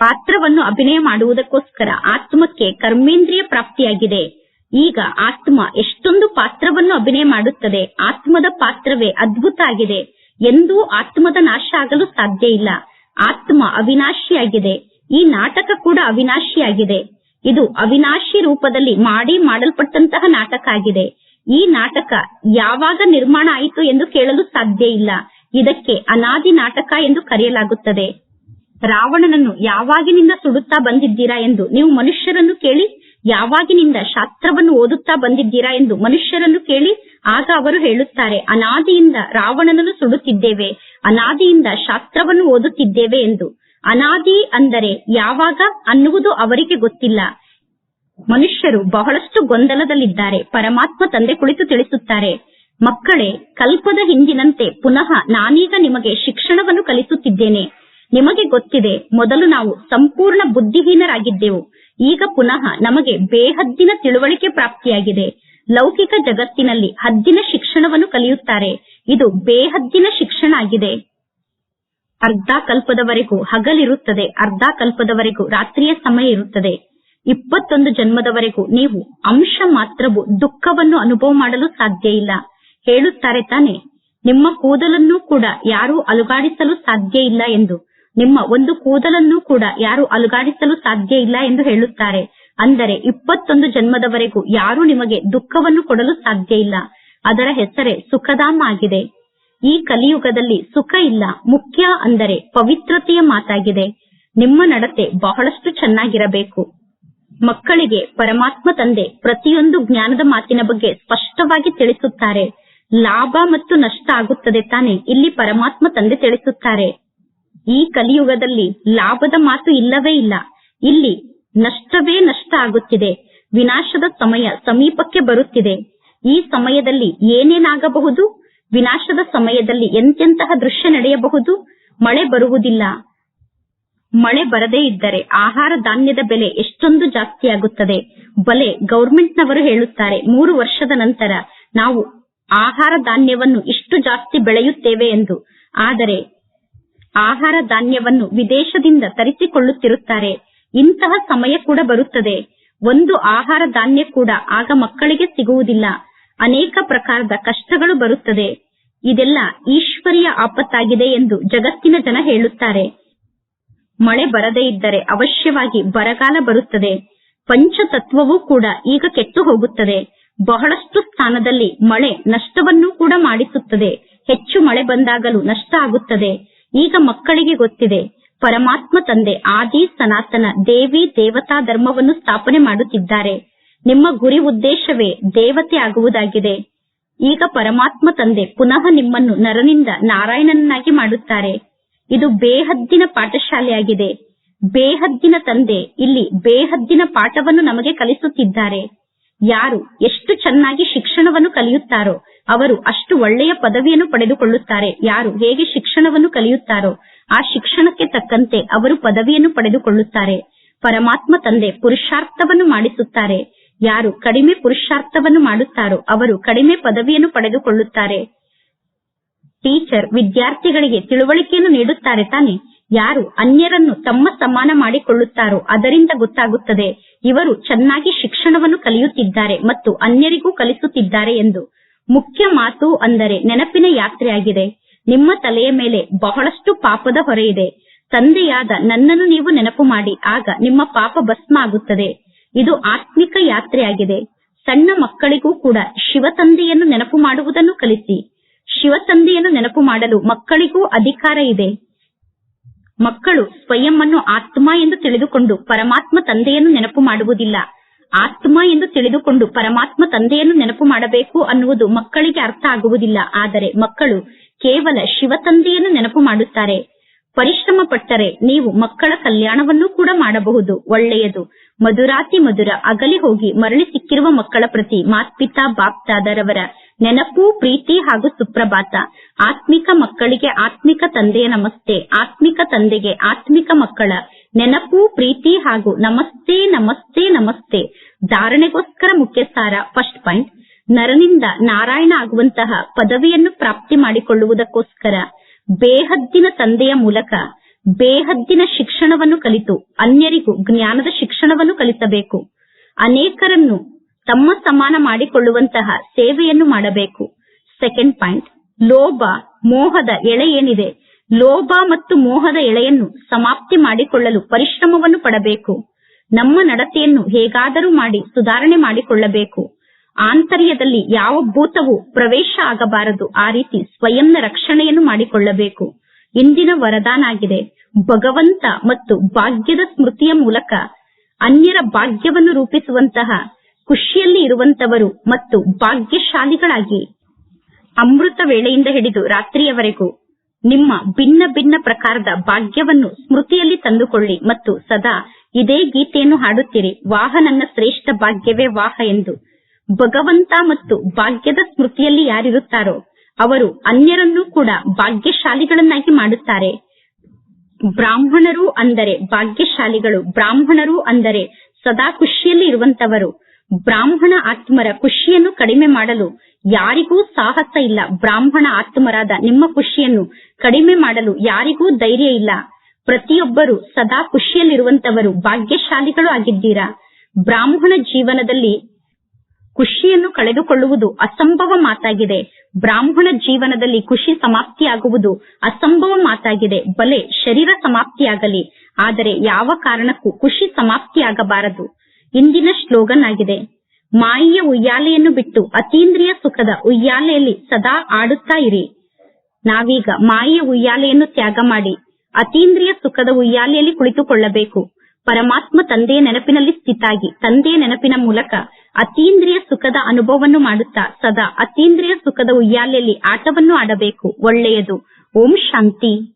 ಪಾತ್ರವನ್ನು ಅಭಿನಯ ಮಾಡುವುದಕ್ಕೋಸ್ಕರ ಆತ್ಮಕ್ಕೆ ಕರ್ಮೇಂದ್ರಿಯ ಪ್ರಾಪ್ತಿಯಾಗಿದೆ. ಈಗ ಆತ್ಮ ಎಷ್ಟೊಂದು ಪಾತ್ರವನ್ನು ಅಭಿನಯ ಮಾಡುತ್ತದೆ, ಆತ್ಮದ ಪಾತ್ರವೇ ಅದ್ಭುತ ಆಗಿದೆ. ಎಂದೂ ಆತ್ಮದ ನಾಶ ಆಗಲು ಸಾಧ್ಯ ಇಲ್ಲ. ಆತ್ಮ ಅವಿನಾಶಿಯಾಗಿದೆ. ಈ ನಾಟಕ ಕೂಡ ಅವಿನಾಶಿಯಾಗಿದೆ. ಇದು ಅವಿನಾಶಿ ರೂಪದಲ್ಲಿ ಮಾಡಿ ಮಾಡಲ್ಪಟ್ಟಂತಹ ನಾಟಕ ಆಗಿದೆ. ಈ ನಾಟಕ ಯಾವಾಗ ನಿರ್ಮಾಣ ಆಯಿತು ಎಂದು ಕೇಳಲು ಸಾಧ್ಯ ಇಲ್ಲ. ಇದಕ್ಕೆ ಅನಾದಿ ನಾಟಕ ಎಂದು ಕರೆಯಲಾಗುತ್ತದೆ. ರಾವಣನನ್ನು ಯಾವಾಗಿನಿಂದ ಸುಡುತ್ತಾ ಬಂದಿದ್ದೀರಾ ಎಂದು ನೀವು ಮನುಷ್ಯರನ್ನು ಕೇಳಿ, ಯಾವಾಗಿನಿಂದ ಶಾಸ್ತ್ರವನ್ನು ಓದುತ್ತಾ ಬಂದಿದ್ದೀರಾ ಎಂದು ಮನುಷ್ಯರನ್ನು ಕೇಳಿ, ಆಗ ಅವರು ಹೇಳುತ್ತಾರೆ, ಅನಾದಿಯಿಂದ ರಾವಣನನ್ನು ಸುಡುತ್ತಿದ್ದೇವೆ, ಅನಾದಿಯಿಂದ ಶಾಸ್ತ್ರವನ್ನು ಓದುತ್ತಿದ್ದೇವೆ ಎಂದು. ಅನಾದಿ ಅಂದರೆ ಯಾವಾಗ ಅನ್ನುವುದು ಅವರಿಗೆ ಗೊತ್ತಿಲ್ಲ. ಮನುಷ್ಯರು ಬಹಳಷ್ಟು ಗೊಂದಲದಲ್ಲಿದ್ದಾರೆ, ಪರಮಾತ್ಮ ತಂದೆ ಕುಳಿತು ತಿಳಿಸುತ್ತಾರೆ. ಮಕ್ಕಳೇ, ಕಲ್ಪದ ಹಿಂದಿನಂತೆ ಪುನಃ ನಾನೀಗ ನಿಮಗೆ ಶಿಕ್ಷಣವನ್ನು ಕಲಿಸುತ್ತಿದ್ದೇನೆ. ನಿಮಗೆ ಗೊತ್ತಿದೆ, ಮೊದಲು ನಾವು ಸಂಪೂರ್ಣ ಬುದ್ಧಿಹೀನರಾಗಿದ್ದೆವು. ಈಗ ಪುನಃ ನಮಗೆ ಬೇಹದ್ದಿನ ತಿಳುವಳಿಕೆ ಪ್ರಾಪ್ತಿಯಾಗಿದೆ. ಲೌಕಿಕ ಜಗತ್ತಿನಲ್ಲಿ ಹದ್ದಿನ ಶಿಕ್ಷಣವನ್ನು ಕಲಿಯುತ್ತಾರೆ. ಇದು ಬೇಹದ್ದಿನ ಶಿಕ್ಷಣ ಆಗಿದೆ. ಅರ್ಧ ಕಲ್ಪದವರೆಗೂ ಹಗಲಿರುತ್ತದೆ, ಅರ್ಧ ಕಲ್ಪದವರೆಗೂ ರಾತ್ರಿಯ ಸಮಯ ಇರುತ್ತದೆ. ಇಪ್ಪತ್ತೊಂದು ಜನ್ಮದವರೆಗೂ ನೀವು ಅಂಶ ಮಾತ್ರವೂ ದುಃಖವನ್ನು ಅನುಭವ ಮಾಡಲು ಸಾಧ್ಯ ಇಲ್ಲ. ಹೇಳುತ್ತಾರೆ ತಾನೆ. ನಿಮ್ಮ ಕೂದಲನ್ನು ಕೂಡ ಯಾರೂ ಅಲುಗಾಡಿಸಲು ಸಾಧ್ಯ ಇಲ್ಲ ಎಂದು. ನಿಮ್ಮ ಒಂದು ಕೂದಲನ್ನು ಕೂಡ ಯಾರು ಅಲುಗಾಡಿಸಲು ಸಾಧ್ಯ ಇಲ್ಲ ಎಂದು ಹೇಳುತ್ತಾರೆ. ಅಂದರೆ ಇಪ್ಪತ್ತೊಂದು ಜನ್ಮದವರೆಗೂ ಯಾರೂ ನಿಮಗೆ ದುಃಖವನ್ನು ಕೊಡಲು ಸಾಧ್ಯ ಇಲ್ಲ. ಅದರ ಹೆಸರೇ ಸುಖಧಾಮ ಆಗಿದೆ. ಈ ಕಲಿಯುಗದಲ್ಲಿ ಸುಖ ಇಲ್ಲ. ಮುಖ್ಯ ಅಂದರೆ ಪವಿತ್ರತೆಯ ಮಾತಾಗಿದೆ. ನಿಮ್ಮ ನಡತೆ ಬಹಳಷ್ಟು ಚೆನ್ನಾಗಿರಬೇಕು. ಮಕ್ಕಳಿಗೆ ಪರಮಾತ್ಮ ತಂದೆ ಪ್ರತಿಯೊಂದು ಜ್ಞಾನದ ಮಾತಿನ ಬಗ್ಗೆ ಸ್ಪಷ್ಟವಾಗಿ ತಿಳಿಸುತ್ತಾರೆ. ಲಾಭ ಮತ್ತು ನಷ್ಟ ಆಗುತ್ತದೆ ತಾನೆ, ಇಲ್ಲಿ ಪರಮಾತ್ಮ ತಂದೆ ತಿಳಿಸುತ್ತಾರೆ. ಈ ಕಲಿಯುಗದಲ್ಲಿ ಲಾಭದ ಮಾತು ಇಲ್ಲವೇ ಇಲ್ಲ. ಇಲ್ಲಿ ನಷ್ಟವೇ ನಷ್ಟ ಆಗುತ್ತಿದೆ. ವಿನಾಶದ ಸಮಯ ಸಮೀಪಕ್ಕೆ ಬರುತ್ತಿದೆ. ಈ ಸಮಯದಲ್ಲಿ ಏನೇನಾಗಬಹುದು? ವಿನಾಶದ ಸಮಯದಲ್ಲಿ ಎಂತೆಂತಹ ದೃಶ್ಯ ನಡೆಯಬಹುದು? ಮಳೆ ಬರುವುದಿಲ್ಲ. ಮಳೆ ಬರದೇ ಇದ್ದರೆ ಆಹಾರ ಧಾನ್ಯದ ಬೆಲೆ ಎಷ್ಟೊಂದು ಜಾಸ್ತಿಯಾಗುತ್ತದೆ. ಬಲೆ ಗೌರ್ಮೆಂಟ್ನವರು ಹೇಳುತ್ತಾರೆ, ಮೂರು ವರ್ಷದ ನಂತರ ನಾವು ಆಹಾರ ಧಾನ್ಯವನ್ನು ಇಷ್ಟು ಜಾಸ್ತಿ ಬೆಳೆಯುತ್ತೇವೆ ಎಂದು. ಆದರೆ ಆಹಾರ ಧಾನ್ಯವನ್ನು ವಿದೇಶದಿಂದ ತರಿಸಿಕೊಳ್ಳುತ್ತಿರುತ್ತಾರೆ. ಇಂತಹ ಸಮಯ ಕೂಡ ಬರುತ್ತದೆ. ಒಂದು ಆಹಾರ ಧಾನ್ಯ ಕೂಡ ಆಗ ಮಕ್ಕಳಿಗೆ ಸಿಗುವುದಿಲ್ಲ. ಅನೇಕ ಪ್ರಕಾರದ ಕಷ್ಟಗಳು ಬರುತ್ತದೆ. ಇದೆಲ್ಲ ಈಶ್ವರಿಯ ಆಪತ್ತಾಗಿದೆ ಎಂದು ಜಗತ್ತಿನ ಜನ ಹೇಳುತ್ತಾರೆ. ಮಳೆ ಬರದೇ ಇದ್ದರೆ ಅವಶ್ಯವಾಗಿ ಬರಗಾಲ ಬರುತ್ತದೆ. ಪಂಚತತ್ವವೂ ಕೂಡ ಈಗ ಕೆಟ್ಟು ಹೋಗುತ್ತದೆ. ಬಹಳಷ್ಟು ಸ್ಥಾನದಲ್ಲಿ ಮಳೆ ನಷ್ಟವನ್ನು ಕೂಡ ಮಾಡಿಸುತ್ತದೆ. ಹೆಚ್ಚು ಮಳೆ ಬಂದಾಗಲೂ ನಷ್ಟ ಆಗುತ್ತದೆ. ಈಗ ಮಕ್ಕಳಿಗೆ ಗೊತ್ತಿದೆ, ಪರಮಾತ್ಮ ತಂದೆ ಆದಿ ಸನಾತನ ದೇವಿ ದೇವತಾ ಧರ್ಮವನ್ನು ಸ್ಥಾಪನೆ ಮಾಡುತ್ತಿದ್ದಾರೆ. ನಿಮ್ಮ ಗುರಿ ಉದ್ದೇಶವೇ ದೇವತೆ ಆಗುವುದಾಗಿದೆ. ಈಗ ಪರಮಾತ್ಮ ತಂದೆ ಪುನಃ ನಿಮ್ಮನ್ನು ನರನಿಂದ ನಾರಾಯಣನನ್ನಾಗಿ ಮಾಡುತ್ತಾರೆ. ಇದು ಬೇಹದ್ದಿನ ಪಾಠಶಾಲೆಯಾಗಿದೆ. ಬೇಹದ್ದಿನ ತಂದೆ ಇಲ್ಲಿ ಬೇಹದ್ದಿನ ಪಾಠವನ್ನು ನಮಗೆ ಕಲಿಸುತ್ತಿದ್ದಾರೆ. ಯಾರು ಎಷ್ಟು ಚೆನ್ನಾಗಿ ಶಿಕ್ಷಣವನ್ನು ಕಲಿಯುತ್ತಾರೋ ಅವರು ಅಷ್ಟು ಒಳ್ಳೆಯ ಪದವಿಯನ್ನು ಪಡೆದುಕೊಳ್ಳುತ್ತಾರೆ. ಯಾರು ಹೇಗೆ ಶಿಕ್ಷಣವನ್ನು ಕಲಿಯುತ್ತಾರೋ ಆ ಶಿಕ್ಷಣಕ್ಕೆ ತಕ್ಕಂತೆ ಅವರು ಪದವಿಯನ್ನು ಪಡೆದುಕೊಳ್ಳುತ್ತಾರೆ. ಪರಮಾತ್ಮ ತಂದೆ ಪುರುಷಾರ್ಥವನ್ನು ಮಾಡಿಸುತ್ತಾರೆ. ಯಾರು ಕಡಿಮೆ ಪುರುಷಾರ್ಥವನ್ನು ಮಾಡುತ್ತಾರೋ ಅವರು ಕಡಿಮೆ ಪದವಿಯನ್ನು ಪಡೆದುಕೊಳ್ಳುತ್ತಾರೆ. ಟೀಚರ್ ವಿದ್ಯಾರ್ಥಿಗಳಿಗೆ ತಿಳುವಳಿಕೆಯನ್ನು ನೀಡುತ್ತಾರೆ ತಾನೆ. ಯಾರು ಅನ್ಯರನ್ನು ತಮ್ಮ ಸಮಾನ ಮಾಡಿಕೊಳ್ಳುತ್ತಾರೋ ಅದರಿಂದ ಗೊತ್ತಾಗುತ್ತದೆ. ಇವರು ಚೆನ್ನಾಗಿ ಶಿಕ್ಷಣವನ್ನು ಕಲಿಯುತ್ತಿದ್ದಾರೆ ಮತ್ತು ಅನ್ಯರಿಗೂ ಕಲಿಸುತ್ತಿದ್ದಾರೆ ಎಂದು. ಮುಖ್ಯ ಮಾತು ಅಂದರೆ ನೆನಪಿನ ಯಾತ್ರೆಯಾಗಿದೆ. ನಿಮ್ಮ ತಲೆಯ ಮೇಲೆ ಬಹಳಷ್ಟು ಪಾಪದ ಹೊರೆಯಿದೆ. ತಂದೆಯಾದ ನನ್ನನ್ನು ನೀವು ನೆನಪು ಮಾಡಿ, ಆಗ ನಿಮ್ಮ ಪಾಪ ಭಸ್ಮ ಆಗುತ್ತದೆ. ಇದು ಆತ್ಮಿಕ ಯಾತ್ರೆಯಾಗಿದೆ. ಸಣ್ಣ ಮಕ್ಕಳಿಗೂ ಕೂಡ ಶಿವ ತಂದೆಯನ್ನು ನೆನಪು ಮಾಡುವುದನ್ನು ಕಲಿಸಿ. ಶಿವ ತಂದೆಯನ್ನು ನೆನಪು ಮಾಡಲು ಮಕ್ಕಳಿಗೂ ಅಧಿಕಾರ ಇದೆ. ಮಕ್ಕಳು ಸ್ವಯಂ ಆತ್ಮ ಎಂದು ತಿಳಿದುಕೊಂಡು ಪರಮಾತ್ಮ ತಂದೆಯನ್ನು ನೆನಪು ಮಾಡುವುದಿಲ್ಲ. ಆತ್ಮ ಎಂದು ತಿಳಿದುಕೊಂಡು ಪರಮಾತ್ಮ ತಂದೆಯನ್ನು ನೆನಪು ಮಾಡಬೇಕು ಅನ್ನುವುದು ಮಕ್ಕಳಿಗೆ ಅರ್ಥ ಆಗುವುದಿಲ್ಲ. ಆದರೆ ಮಕ್ಕಳು ಕೇವಲ ಶಿವ ತಂದೆಯನ್ನು ನೆನಪು ಮಾಡುತ್ತಾರೆ. ಪರಿಶ್ರಮ ಪಟ್ಟರೆ ನೀವು ಮಕ್ಕಳ ಕಲ್ಯಾಣವನ್ನು ಕೂಡ ಮಾಡಬಹುದು. ಒಳ್ಳೆಯದು. ಮಧುರಾತಿ ಮಧುರ ಅಗಲಿ ಹೋಗಿ ಮರಳಿ ಸಿಕ್ಕಿರುವ ಮಕ್ಕಳ ಪ್ರತಿ ಮಾತ್ಪಿತಾ ಬಾಪ್ತಾದರವರ ನೆನಪು, ಪ್ರೀತಿ ಹಾಗೂ ಸುಪ್ರಭಾತ. ಆತ್ಮಿಕ ಮಕ್ಕಳಿಗೆ ಆತ್ಮಿಕ ತಂದೆಯ ನಮಸ್ತೆ. ಆತ್ಮಿಕ ತಂದೆಗೆ ಆತ್ಮಿಕ ಮಕ್ಕಳ. ನೆನಪು, ಪ್ರೀತಿ ಹಾಗೂ ನಮಸ್ತೆ ನಮಸ್ತೆ ನಮಸ್ತೆ. ಧಾರಣೆಗೋಸ್ಕರ ಮುಖ್ಯ ಸಾರ ಫಸ್ಟ್ ಪಾಯಿಂಟ್. ನರನಿಂದ ನಾರಾಯಣ ಆಗುವಂತಹ ಪದವಿಯನ್ನು ಪ್ರಾಪ್ತಿ ಮಾಡಿಕೊಳ್ಳುವುದಕ್ಕೋಸ್ಕರ ಬೇಹದ್ದಿನ ತಂದೆಯ ಮೂಲಕ ಬೇಹದ್ದಿನ ಶಿಕ್ಷಣವನ್ನು ಕಲಿತು, ಅನ್ಯರಿಗೂ ಜ್ಞಾನದ ಶಿಕ್ಷಣವನ್ನು ಕಲಿಸಬೇಕು. ಅನೇಕರನ್ನು ತಮ್ಮ ಸಮಾನ ಮಾಡಿಕೊಳ್ಳುವಂತಹ ಸೇವೆಯನ್ನು ಮಾಡಬೇಕು. ಸೆಕೆಂಡ್ ಪಾಯಿಂಟ್ ಲೋಭ, ಮೋಹದ ಎಳೆ ಏನಿದೆ? ಲೋಭ ಮತ್ತು ಮೋಹದ ಎಳೆಯನ್ನು ಸಮಾಪ್ತಿ ಮಾಡಿಕೊಳ್ಳಲು ಪರಿಶ್ರಮವನ್ನು ಪಡಬೇಕು. ನಮ್ಮ ನಡತೆಯನ್ನು ಹೇಗಾದರೂ ಮಾಡಿ ಸುಧಾರಣೆ ಮಾಡಿಕೊಳ್ಳಬೇಕು. ಆಂತರ್ಯದಲ್ಲಿ ಯಾವ ಭೂತವು ಪ್ರವೇಶ ಆಗಬಾರದು ಆ ರೀತಿ ಸ್ವಯಂನ ರಕ್ಷಣೆಯನ್ನು ಮಾಡಿಕೊಳ್ಳಬೇಕು. ಇಂದಿನ ವರದಾನಾಗಿದೆ ಭಗವಂತ ಮತ್ತು ಭಾಗ್ಯದ ಸ್ಮೃತಿಯ ಮೂಲಕ ಅನ್ಯರ ಭಾಗ್ಯವನ್ನು ರೂಪಿಸುವಂತಹ ಖುಷಿಯಲ್ಲಿ ಇರುವಂತವರು ಮತ್ತು ಭಾಗ್ಯಶಾಲಿಗಳಾಗಿ. ಅಮೃತ ವೇಳೆಯಿಂದ ಹಿಡಿದು ರಾತ್ರಿಯವರೆಗೂ ನಿಮ್ಮ ಭಿನ್ನ ಭಿನ್ನ ಪ್ರಕಾರದ ಭಾಗ್ಯವನ್ನು ಸ್ಮೃತಿಯಲ್ಲಿ ತಂದುಕೊಳ್ಳಿ ಮತ್ತು ಸದಾ ಇದೇ ಗೀತೆಯನ್ನು ಹಾಡುತ್ತೀರಿ. ವಾಹ ನನ್ನ ಶ್ರೇಷ್ಠ ಭಾಗ್ಯವೇ ವಾಹ ಎಂದು. ಭಗವಂತ ಮತ್ತು ಭಾಗ್ಯದ ಸ್ಮೃತಿಯಲ್ಲಿ ಯಾರಿರುತ್ತಾರೋ ಅವರು ಅನ್ಯರನ್ನೂ ಕೂಡ ಭಾಗ್ಯಶಾಲಿಗಳನ್ನಾಗಿ ಮಾಡುತ್ತಾರೆ. ಬ್ರಾಹ್ಮಣರು ಅಂದರೆ ಭಾಗ್ಯಶಾಲಿಗಳು. ಬ್ರಾಹ್ಮಣರು ಅಂದರೆ ಸದಾ ಖುಷಿಯಲ್ಲಿ ಇರುವಂತವರು. ಬ್ರಾಹ್ಮಣ ಆತ್ಮರ ಖುಷಿಯನ್ನು ಕಡಿಮೆ ಮಾಡಲು ಯಾರಿಗೂ ಸಾಹಸ ಇಲ್ಲ. ಬ್ರಾಹ್ಮಣ ಆತ್ಮರಾದ ನಿಮ್ಮ ಖುಷಿಯನ್ನು ಕಡಿಮೆ ಮಾಡಲು ಯಾರಿಗೂ ಧೈರ್ಯ ಇಲ್ಲ. ಪ್ರತಿಯೊಬ್ಬರು ಸದಾ ಖುಷಿಯಲ್ಲಿರುವಂತವರು ಭಾಗ್ಯಶಾಲಿಗಳು ಆಗಿದ್ದೀರಾ? ಬ್ರಾಹ್ಮಣ ಜೀವನದಲ್ಲಿ ಖುಷಿಯನ್ನು ಕಳೆದುಕೊಳ್ಳುವುದು ಅಸಂಭವ ಮಾತಾಗಿದೆ. ಬ್ರಾಹ್ಮಣ ಜೀವನದಲ್ಲಿ ಖುಷಿ ಸಮಾಪ್ತಿಯಾಗುವುದು ಅಸಂಭವ ಮಾತಾಗಿದೆ. ಬಲೆ ಶರೀರ ಸಮಾಪ್ತಿಯಾಗಲಿ. ಆದರೆ ಯಾವ ಕಾರಣಕ್ಕೂ ಖುಷಿ ಸಮಾಪ್ತಿಯಾಗಬಾರದು. ಇಂದಿನ ಸ್ಲೋಗನ್ ಆಗಿದೆ. ಮಾಯಿಯ ಉಯ್ಯಾಲೆಯನ್ನು ಬಿಟ್ಟು ಅತೀಂದ್ರಿಯ ಸುಖದ ಉಯ್ಯಾಲೆಯಲ್ಲಿ ಸದಾ ಆಡುತ್ತಾ ಇರಿ. ನಾವೀಗ ಮಾಯಿಯ ಉಯ್ಯಾಲೆಯನ್ನು ತ್ಯಾಗ ಮಾಡಿ ಅತೀಂದ್ರಿಯ ಸುಖದ ಉಯ್ಯಾಲೆಯಲ್ಲಿ ಕುಳಿತುಕೊಳ್ಳಬೇಕು. ಪರಮಾತ್ಮ ತಂದೆಯ ನೆನಪಿನಲ್ಲಿ ಸ್ಥಿತಾಗಿ ತಂದೆಯ ನೆನಪಿನ ಮೂಲಕ ಅತೀಂದ್ರಿಯ ಸುಖದ ಅನುಭವವನ್ನು ಮಾಡುತ್ತಾ ಸದಾ ಅತೀಂದ್ರಿಯ ಸುಖದ ಉಯ್ಯಾಲೆಯಲ್ಲಿ ಆಟವನ್ನು ಆಡಬೇಕು. ಒಳ್ಳೆಯದು. ಓಂ ಶಾಂತಿ.